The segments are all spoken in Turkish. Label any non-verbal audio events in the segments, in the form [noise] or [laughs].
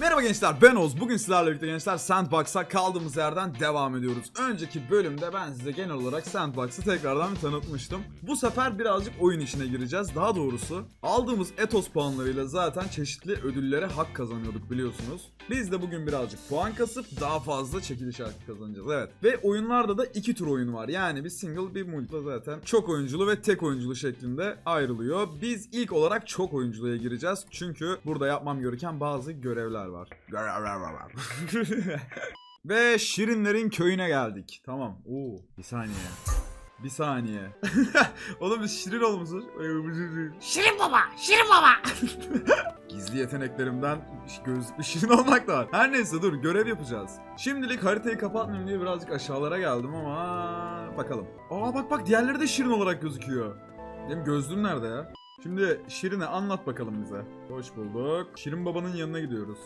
Merhaba gençler ben Oz. Bugün sizlerle birlikte gençler Sandbox'a kaldığımız yerden devam ediyoruz. Önceki bölümde ben size genel olarak Sandbox'ı tekrardan bir tanıtmıştım. Bu sefer birazcık oyun içine gireceğiz. Daha doğrusu aldığımız Etos puanlarıyla zaten çeşitli ödüllere hak kazanıyorduk biliyorsunuz. Biz de bugün birazcık puan kasıp daha fazla çekiliş hakkı kazanacağız. Evet. Ve oyunlarda da iki tür oyun var. Yani bir single bir multi zaten çok oyunculu ve tek oyunculu şeklinde ayrılıyor. Biz ilk olarak çok oyunculuya gireceğiz. Çünkü burada yapmam gereken bazı görevler Görevler var. [laughs] ve Şirinlerin köyüne geldik. Tamam. Oo, bir saniye. Bir saniye. [laughs] Oğlum biz şirin olmuşuz. Şirin baba, Şirin baba. [laughs] Gizli yeteneklerimden gözlüklü şirin olmak da var. Her neyse dur görev yapacağız. Şimdilik haritayı kapatmayayım diye birazcık aşağılara geldim ama bakalım. Aa bak bak diğerleri de şirin olarak gözüküyor. Benim gözlüğüm nerede ya? Şimdi Şirin'e anlat bakalım bize. Hoş bulduk. Şirin Baba'nın yanına gidiyoruz.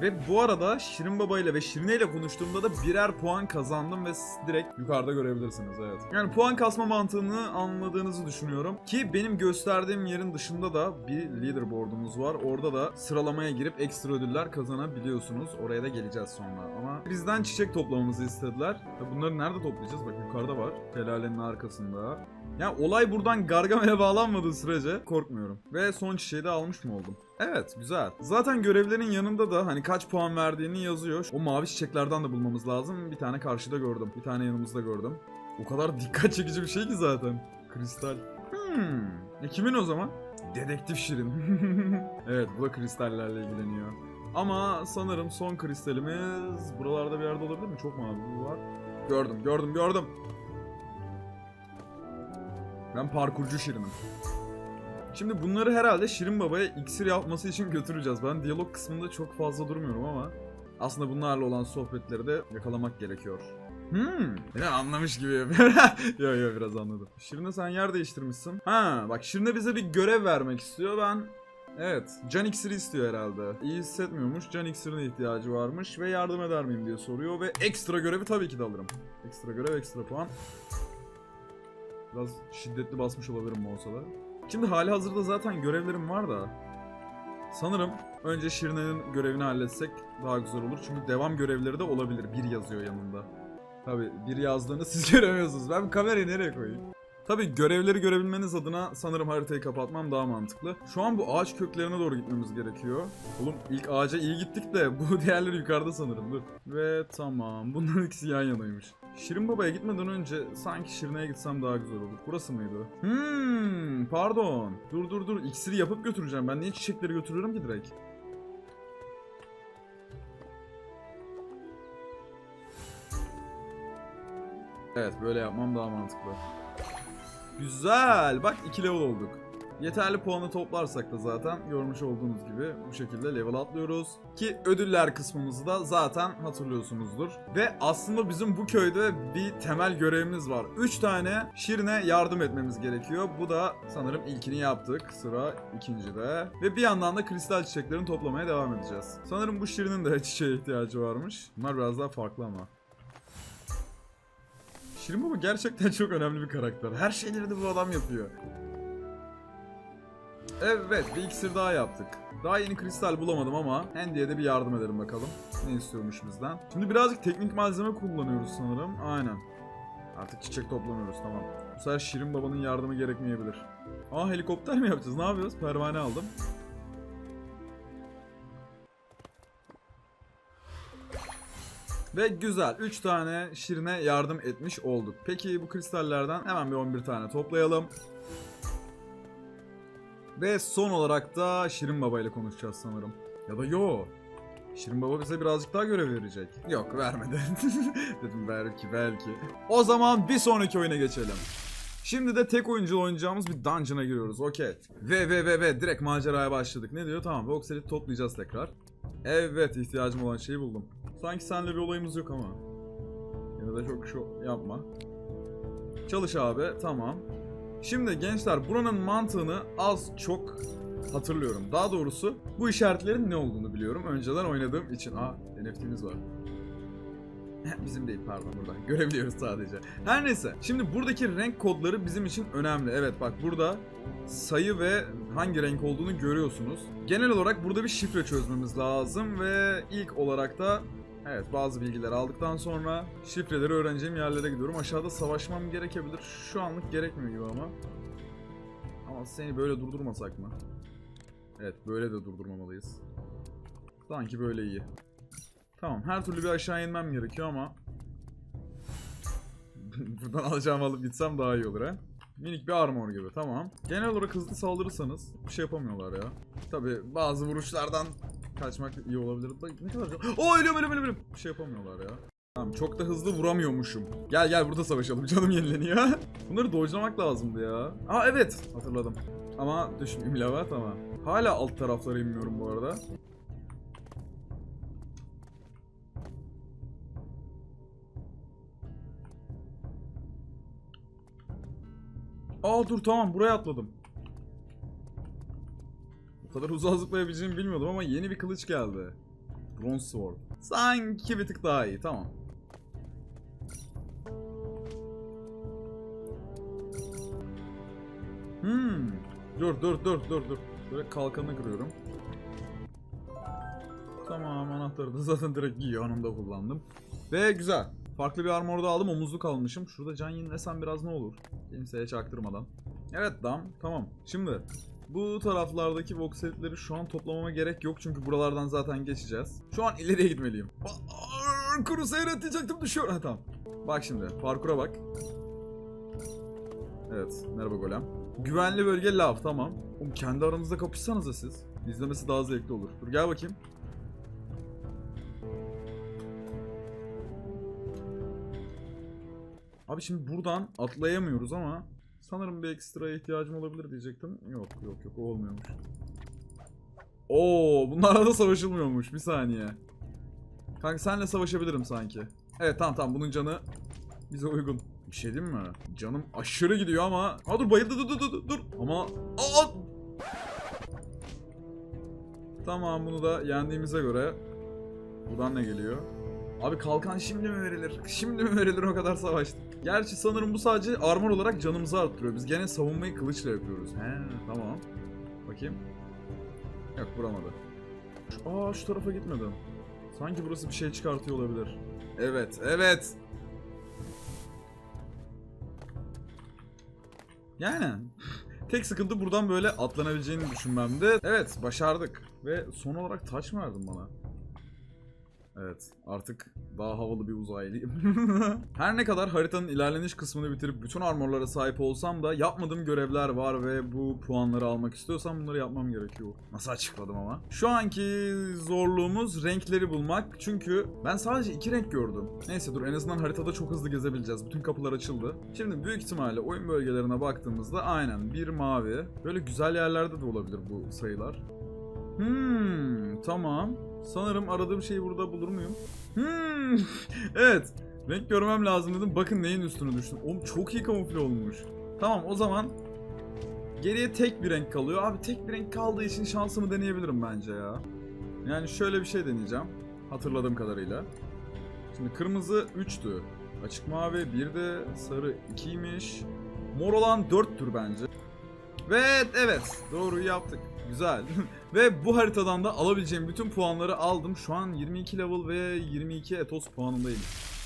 Ve bu arada Şirin Baba ile ve Şirine ile konuştuğumda da birer puan kazandım ve direkt yukarıda görebilirsiniz evet. Yani puan kasma mantığını anladığınızı düşünüyorum. Ki benim gösterdiğim yerin dışında da bir leaderboard'umuz var. Orada da sıralamaya girip ekstra ödüller kazanabiliyorsunuz. Oraya da geleceğiz sonra. Ama bizden çiçek toplamamızı istediler. Bunları nerede toplayacağız? Bak yukarıda var. Şelalenin arkasında. Yani olay buradan Gargamel'e bağlanmadığı sürece korkmuyorum. Ve son çiçeği de almış mı oldum? Evet güzel. Zaten görevlerin yanında da hani kaç puan verdiğini yazıyor. O mavi çiçeklerden de bulmamız lazım. Bir tane karşıda gördüm. Bir tane yanımızda gördüm. O kadar dikkat çekici bir şey ki zaten. Kristal. Hmm. E kimin o zaman? Dedektif Şirin. [laughs] evet bu da kristallerle ilgileniyor. Ama sanırım son kristalimiz buralarda bir yerde olabilir mi? Çok mavi var. Gördüm gördüm gördüm. Ben parkurcu Şirin'im. Şimdi bunları herhalde Şirin Baba'ya iksir yapması için götüreceğiz. Ben diyalog kısmında çok fazla durmuyorum ama aslında bunlarla olan sohbetleri de yakalamak gerekiyor. Hmm. Ben anlamış gibi yapıyor. [laughs] yo yo biraz anladım. Şirin'e sen yer değiştirmişsin. Ha bak Şirin'e bize bir görev vermek istiyor. Ben Evet. Can iksiri istiyor herhalde. İyi hissetmiyormuş. Can iksirine ihtiyacı varmış. Ve yardım eder miyim diye soruyor. Ve ekstra görevi tabii ki de alırım. Ekstra görev ekstra puan. Biraz şiddetli basmış olabilirim da. Şimdi hali hazırda zaten görevlerim var da. Sanırım önce Şirine'nin görevini halletsek daha güzel olur. Çünkü devam görevleri de olabilir. Bir yazıyor yanında. Tabi bir yazdığını [laughs] siz göremiyorsunuz. Ben kamerayı nereye koyayım? Tabi görevleri görebilmeniz adına sanırım haritayı kapatmam daha mantıklı. Şu an bu ağaç köklerine doğru gitmemiz gerekiyor. Oğlum ilk ağaca iyi gittik de [laughs] bu diğerleri yukarıda sanırım dur. Ve tamam bunların ikisi yan yanaymış. Şirin Baba'ya gitmeden önce sanki Şirine'ye gitsem daha güzel olur. Burası mıydı? Hmm, pardon. Dur dur dur. İksiri yapıp götüreceğim. Ben niye çiçekleri götürüyorum ki direkt? Evet böyle yapmam daha mantıklı. Güzel. Bak 2 level olduk. Yeterli puanı toplarsak da zaten görmüş olduğunuz gibi bu şekilde level atlıyoruz. Ki ödüller kısmımızı da zaten hatırlıyorsunuzdur. Ve aslında bizim bu köyde bir temel görevimiz var. 3 tane Şirin'e yardım etmemiz gerekiyor. Bu da sanırım ilkini yaptık. Sıra ikincide. Ve bir yandan da kristal çiçeklerini toplamaya devam edeceğiz. Sanırım bu Şirin'in de [laughs] çiçeğe ihtiyacı varmış. Bunlar biraz daha farklı ama. Şirin Baba gerçekten [laughs] çok önemli bir karakter. Her şeyleri de bu adam yapıyor. Evet bir iksir daha yaptık. Daha yeni kristal bulamadım ama Handy'ye de bir yardım edelim bakalım. Ne istiyormuş bizden. Şimdi birazcık teknik malzeme kullanıyoruz sanırım. Aynen. Artık çiçek toplamıyoruz tamam. Bu sefer Şirin Baba'nın yardımı gerekmeyebilir. Aa helikopter mi yapacağız? Ne yapıyoruz? Pervane aldım. Ve güzel 3 tane Şirin'e yardım etmiş olduk. Peki bu kristallerden hemen bir 11 tane toplayalım. Ve son olarak da Şirin Baba ile konuşacağız sanırım. Ya da yo. Şirin Baba bize birazcık daha görev verecek. Yok vermedi. [laughs] Dedim belki belki. O zaman bir sonraki oyuna geçelim. Şimdi de tek oyuncu oynayacağımız bir dungeon'a giriyoruz. Okey. Ve ve ve ve direkt maceraya başladık. Ne diyor? Tamam Voxel'i toplayacağız tekrar. Evet ihtiyacım olan şeyi buldum. Sanki seninle bir olayımız yok ama. Yine de çok şu yapma. Çalış abi tamam. Şimdi gençler buranın mantığını az çok hatırlıyorum. Daha doğrusu bu işaretlerin ne olduğunu biliyorum. Önceden oynadığım için. Aa NFT'miz var. [laughs] bizim değil pardon burada. [laughs] Görebiliyoruz sadece. Her neyse. Şimdi buradaki renk kodları bizim için önemli. Evet bak burada sayı ve hangi renk olduğunu görüyorsunuz. Genel olarak burada bir şifre çözmemiz lazım ve ilk olarak da Evet bazı bilgiler aldıktan sonra şifreleri öğreneceğim yerlere gidiyorum. Aşağıda savaşmam gerekebilir. Şu anlık gerekmiyor gibi ama. Ama seni böyle durdurmasak mı? Evet böyle de durdurmamalıyız. Sanki böyle iyi. Tamam her türlü bir aşağı inmem gerekiyor ama [laughs] Buradan alacağımı alıp gitsem daha iyi olur ha. Minik bir armor gibi tamam. Genel olarak hızlı saldırırsanız bir şey yapamıyorlar ya. Tabi bazı vuruşlardan kaçmak iyi olabilir. Ne kadar... Oo ölüyorum ölüyorum ölüyorum. Bir şey yapamıyorlar ya. Tamam çok da hızlı vuramıyormuşum. Gel gel burada savaşalım [laughs] canım yenileniyor. Bunları dojlamak lazımdı ya. Aa evet hatırladım. Ama düşmeyeyim lava tamam. Hala alt taraflara inmiyorum bu arada. Aa dur tamam buraya atladım. Kadar uzağa zıplayabileceğimi bilmiyordum ama yeni bir kılıç geldi. Bronze Sword. Sanki bir tık daha iyi tamam. Hmm. Dur dur dur dur dur. Böyle kalkanı kırıyorum. Tamam anahtarı da [laughs] zaten direkt yanımda kullandım. Ve güzel. Farklı bir armor da aldım omuzluk almışım. Şurada can yenilesem biraz ne olur? Kimseye çaktırmadan. Evet dam tamam. Şimdi bu taraflardaki voxelitleri şu an toplamama gerek yok çünkü buralardan zaten geçeceğiz. Şu an ileriye gitmeliyim. Aa, Kuru seyredecektim düşüyor. Ha tamam. Bak şimdi parkura bak. Evet merhaba golem. Güvenli bölge lav tamam. Oğlum kendi aranızda kapışsanıza siz. İzlemesi daha zevkli olur. Dur gel bakayım. Abi şimdi buradan atlayamıyoruz ama sanırım bir ekstra ihtiyacım olabilir diyecektim. Yok yok yok olmuyormuş. Oo bunlarla da savaşılmıyormuş bir saniye. Kanka senle savaşabilirim sanki. Evet tamam tamam bunun canı bize uygun. Bir şey diyeyim mi? Canım aşırı gidiyor ama... Ha dur bayıldı dur dur dur dur. Ama... Aa! Tamam bunu da yendiğimize göre... Buradan ne geliyor? Abi kalkan şimdi mi verilir? Şimdi mi verilir o kadar savaştık? Gerçi sanırım bu sadece armor olarak canımızı arttırıyor. Biz gene savunmayı kılıçla yapıyoruz. He tamam. Bakayım. Yok vuramadı. Aa şu tarafa gitmedim. Sanki burası bir şey çıkartıyor olabilir. Evet, evet. Yani tek sıkıntı buradan böyle atlanabileceğini düşünmemde. Evet, başardık. Ve son olarak taş mı verdin bana? Evet, artık daha havalı bir uzaylıyım. [laughs] Her ne kadar haritanın ilerleniş kısmını bitirip bütün armorlara sahip olsam da yapmadığım görevler var ve bu puanları almak istiyorsam bunları yapmam gerekiyor. Nasıl açıkladım ama? Şu anki zorluğumuz renkleri bulmak. Çünkü ben sadece iki renk gördüm. Neyse dur en azından haritada çok hızlı gezebileceğiz. Bütün kapılar açıldı. Şimdi büyük ihtimalle oyun bölgelerine baktığımızda aynen bir mavi. Böyle güzel yerlerde de olabilir bu sayılar. Hmm, tamam. Sanırım aradığım şeyi burada bulur muyum? Hmm, [laughs] evet. Renk görmem lazım dedim. Bakın neyin üstüne düştüm. Oğlum çok iyi kamufle olmuş. Tamam o zaman geriye tek bir renk kalıyor. Abi tek bir renk kaldığı için şansımı deneyebilirim bence ya. Yani şöyle bir şey deneyeceğim. Hatırladığım kadarıyla. Şimdi kırmızı 3'tü. Açık mavi 1 de sarı 2'ymiş. Mor olan 4'tür bence. Ve evet doğruyu yaptık. Güzel. [laughs] ve bu haritadan da alabileceğim bütün puanları aldım. Şu an 22 level ve 22 etos puanındayım.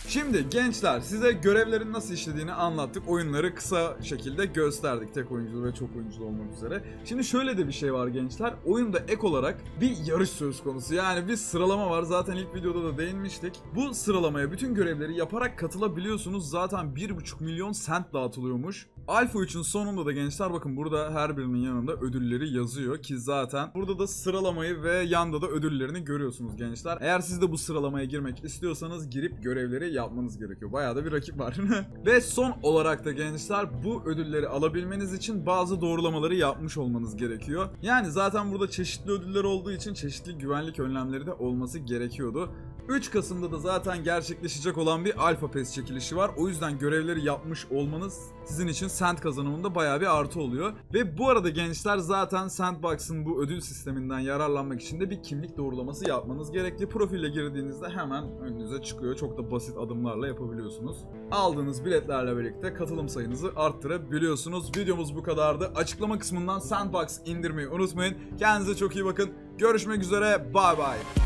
Şimdi gençler size görevlerin nasıl işlediğini anlattık. Oyunları kısa şekilde gösterdik. Tek oyunculu ve çok oyunculu olmak üzere. Şimdi şöyle de bir şey var gençler. Oyunda ek olarak bir yarış söz konusu. Yani bir sıralama var. Zaten ilk videoda da değinmiştik. Bu sıralamaya bütün görevleri yaparak katılabiliyorsunuz. Zaten 1,5 milyon sent dağıtılıyormuş. Alpha 3'ün sonunda da gençler bakın burada her birinin yanında ödülleri yazıyor ki zaten burada da sıralamayı ve yanda da ödüllerini görüyorsunuz gençler. Eğer siz de bu sıralamaya girmek istiyorsanız girip görevleri yapmanız gerekiyor. Bayağı da bir rakip var. [laughs] ve son olarak da gençler bu ödülleri alabilmeniz için bazı doğrulamaları yapmış olmanız gerekiyor. Yani zaten burada çeşitli ödüller olduğu için çeşitli güvenlik önlemleri de olması gerekiyordu. 3 Kasım'da da zaten gerçekleşecek olan bir Alpha Pass çekilişi var. O yüzden görevleri yapmış olmanız sizin için sent kazanımında bayağı bir artı oluyor. Ve bu arada gençler zaten Sandbox'ın bu ödül sisteminden yararlanmak için de bir kimlik doğrulaması yapmanız gerekli. Profile girdiğinizde hemen önünüze çıkıyor. Çok da basit adımlarla yapabiliyorsunuz. Aldığınız biletlerle birlikte katılım sayınızı arttırabiliyorsunuz. Videomuz bu kadardı. Açıklama kısmından Sandbox indirmeyi unutmayın. Kendinize çok iyi bakın. Görüşmek üzere. Bay bay.